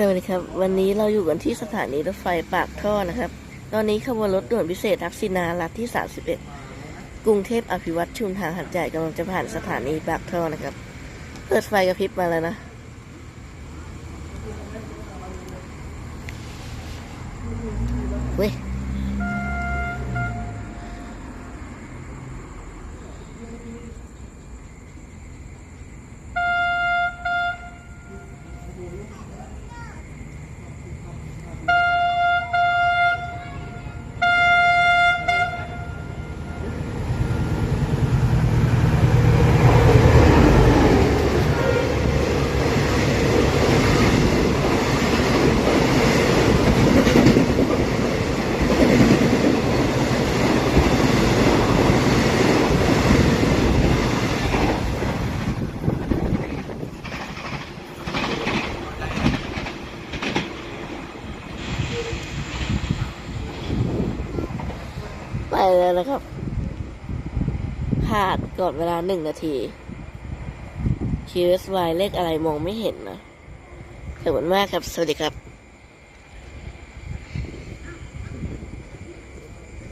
สวัสดีครับ วันนี้เราอยู่กันที่สถานีรถไฟปากท่อนะครับ ตอนนี้ขบวนรถด่วนพิเศษทักษิณารัฐที่ 31 กรุงเทพอภิวัตชุมทางหัดใหญ่กำลังจะผ่านสถานีปากท่อนะครับ เปิดไฟกระพริบมาแล้วนะ เว้ย ไปแล้วนะครับผ่านก่อนเวลาหนึ่งนาที QSY เลขอะไรมองไม่เห็นนะขอบคุณมากครับ สวัสดีครับ